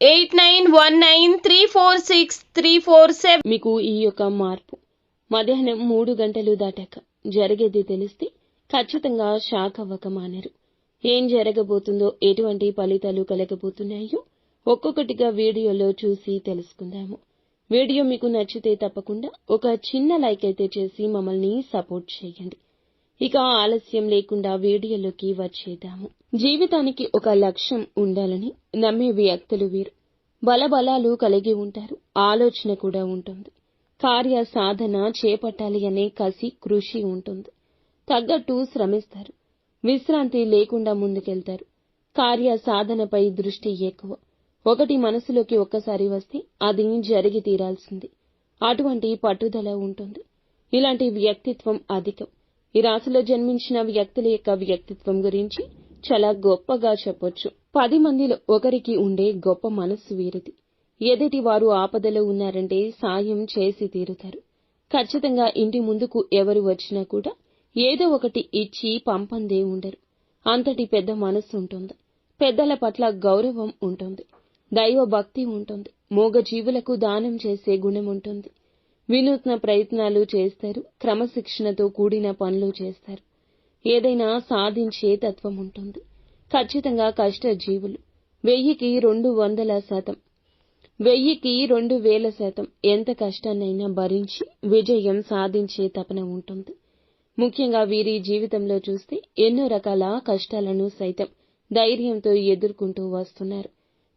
eight nine one nine three four six three four seven మీకు ఈ యొక్క మార్పు. మధ్యాహ్నం మూడు గంటలు దాటాక జరిగేది తెలిస్తే ఖచ్చితంగా షాక్ అవ్వక మానరు. ఏం జరగబోతుందో ఎటువంటి ఫలితాలు కలగబోతున్నాయో ఒక్కొక్కటిగా వీడియోలో చూసి తెలుసుకుందాము. వీడియో మీకు నచ్చితే తప్పకుండా ఒక చిన్న లైక్ అయితే చేసి మమ్మల్ని సపోర్ట్ చేయండి. ఇక ఆలస్యం లేకుండా వీడియోలోకి వచ్చేద్దాము. జీవితానికి ఒక లక్ష్యం ఉండాలని నమ్మే వ్యక్తులు వీరు. బలబలాలు కలిగి ఉంటారు ఆలోచన కూడా ఉంటుంది. కార్య సాధన చేపట్టాలి అనే కసి కృషి ఉంటుంది. తగ్గట్టు శ్రమిస్తారు. విశ్రాంతి లేకుండా ముందుకెళ్తారు. కార్య సాధనపై దృష్టి ఎక్కువ. ఒకటి మనసులోకి ఒక్కసారి వస్తే అది జరిగి తీరాల్సింది. అటువంటి పట్టుదల ఉంటుంది. ఇలాంటి వ్యక్తిత్వం అధికం. ఈ రాశిలో జన్మించిన వ్యక్తుల యొక్క వ్యక్తిత్వం గురించి చాలా గొప్పగా చెప్పొచ్చు. పది మందిలో ఒకరికి ఉండే గొప్ప మనస్సు వీరిది. ఎదుటి వారు ఆపదలో ఉన్నారంటే సాయం చేసి తీరుతారు. ఖచ్చితంగా ఇంటి ముందుకు ఎవరు వచ్చినా కూడా ఏదో ఒకటి ఇచ్చి పంపందే ఉండరు. అంతటి పెద్ద మనస్సు ఉంటుంది. పెద్దల పట్ల గౌరవం ఉంటుంది. దైవ భక్తి ఉంటుంది. మూగ జీవులకు దానం చేసే గుణం ఉంటుంది. వినూత్న ప్రయత్నాలు చేస్తారు క్రమశిక్షణతో కూడిన పనులు చేస్తారు. ఏదైనా సాధించే తత్వం ఉంటుంది. ఖచ్చితంగా కష్ట జీవులు వెయ్యికి రెండు వందల శాతం. వెయ్యికి రెండు వేల శాతం. ఎంత కష్టాన్నైనా భరించి విజయం సాధించే తపన ఉంటుంది. ముఖ్యంగా వీరి జీవితంలో చూస్తే ఎన్నో రకాల కష్టాలను సైతం ధైర్యంతో ఎదుర్కొంటూ వస్తున్నారు.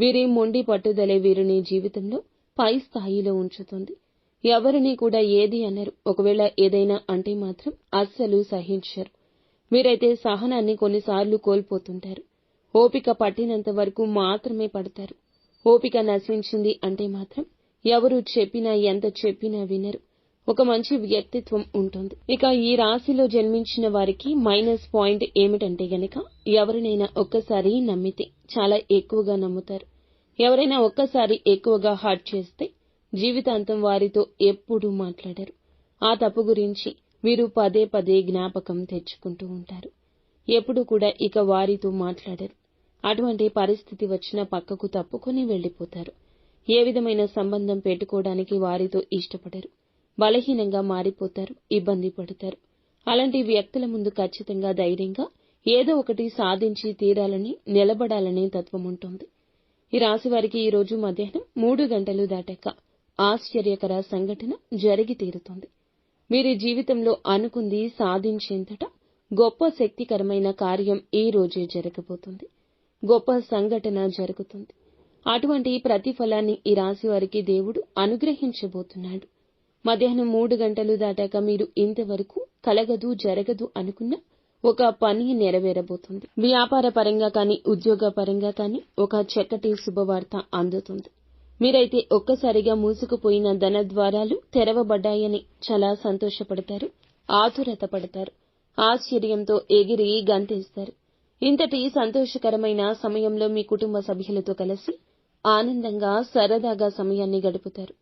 వీరి మొండి పట్టుదలే వీరిని జీవితంలో పై స్థాయిలో ఉంచుతుంది. ఎవరిని కూడా ఏది అనరు. ఒకవేళ ఏదైనా అంటే మాత్రం అస్సలు సహించరు. మీరైతే సహనాన్ని కొన్నిసార్లు కోల్పోతుంటారు. ఓపిక పట్టినంత వరకు మాత్రమే పడతారు. ఓపిక నశించింది అంటే మాత్రం ఎవరు చెప్పినా ఎంత చెప్పినా వినరు. ఒక మంచి వ్యక్తిత్వం ఉంటుంది. ఇక ఈ రాశిలో జన్మించిన వారికి మైనస్ పాయింట్ ఏమిటంటే గనక ఎవరినైనా ఒక్కసారి నమ్మితే చాలా ఎక్కువగా నమ్ముతారు. ఎవరైనా ఒక్కసారి ఎక్కువగా హర్ట్ చేస్తే జీవితాంతం వారితో ఎప్పుడూ మాట్లాడరు. ఆ తప్పు గురించి వీరు పదే పదే జ్ఞాపకం తెచ్చుకుంటూ ఉంటారు. ఎప్పుడు కూడా ఇక వారితో మాట్లాడరు. అటువంటి పరిస్థితి వచ్చిన పక్కకు తప్పుకొని వెళ్ళిపోతారు ఏ విధమైన సంబంధం పెట్టుకోవడానికి వారితో ఇష్టపడరు. బలహీనంగా మారిపోతారు ఇబ్బంది పడతారు. అలాంటి వ్యక్తుల ముందు ఖచ్చితంగా ధైర్యంగా ఏదో ఒకటి సాధించి తీరాలని నిలబడాలనే తత్వం ఉంటుంది. ఈ రాశి వారికి ఈ రోజు మధ్యాహ్నం మూడు గంటలు దాటాక ఆశ్చర్యకర సంఘటన జరిగి తీరుతుంది. మీరు జీవితంలో అనుకుంది సాధించేంతట గొప్ప శక్తికరమైన కార్యం ఈ రోజే జరగబోతుంది. గొప్ప సంఘటన జరుగుతుంది. అటువంటి ప్రతిఫలాన్ని ఈ రాశి వారికి దేవుడు అనుగ్రహించబోతున్నాడు. మధ్యాహ్నం మూడు గంటలు దాటాక మీరు ఇంతవరకు కలగదు జరగదు అనుకున్న ఒక పని నెరవేరబోతుంది. వ్యాపార పరంగా కానీ ఉద్యోగ పరంగా కానీ ఒక చక్కటి శుభవార్త అందుతుంది. మీరైతే ఒక్కసారిగా మూసుకుపోయిన ధన ద్వారాలు తెరవబడ్డాయని చాలా సంతోషపడతారు ఆతురత పడతారు ఆశ్చర్యంతో ఎగిరి గంతేస్తారు. ఇంతటి సంతోషకరమైన సమయంలో మీ కుటుంబ సభ్యులతో కలిసి ఆనందంగా సరదాగా సమయాన్ని గడుపుతారు.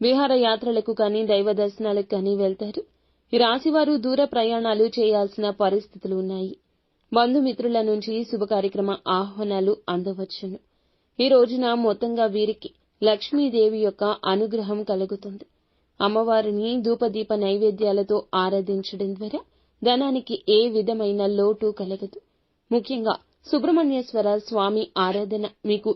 విహారయాత్రలకు కానీ దైవ దర్శనాలకు కానీ వెళ్తారు. రాశివారు దూర ప్రయాణాలు చేయాల్సిన పరిస్థితులు ఉన్నాయి. బంధుమిత్రుల నుంచి శుభ కార్యక్రమ ఆహ్వానాలు అందవచ్చును. ఈ రోజున మొత్తంగా వీరికి లక్ష్మీదేవి యొక్క అనుగ్రహం కలుగుతుంది. అమ్మవారిని ధూపదీప నైవేద్యాలతో ఆరాధించడం ద్వారా ధనానికి ఏ విధమైన లోటు కలగదు. ముఖ్యంగా సుబ్రహ్మణ్యేశ్వర స్వామి ఆరాధన మీకు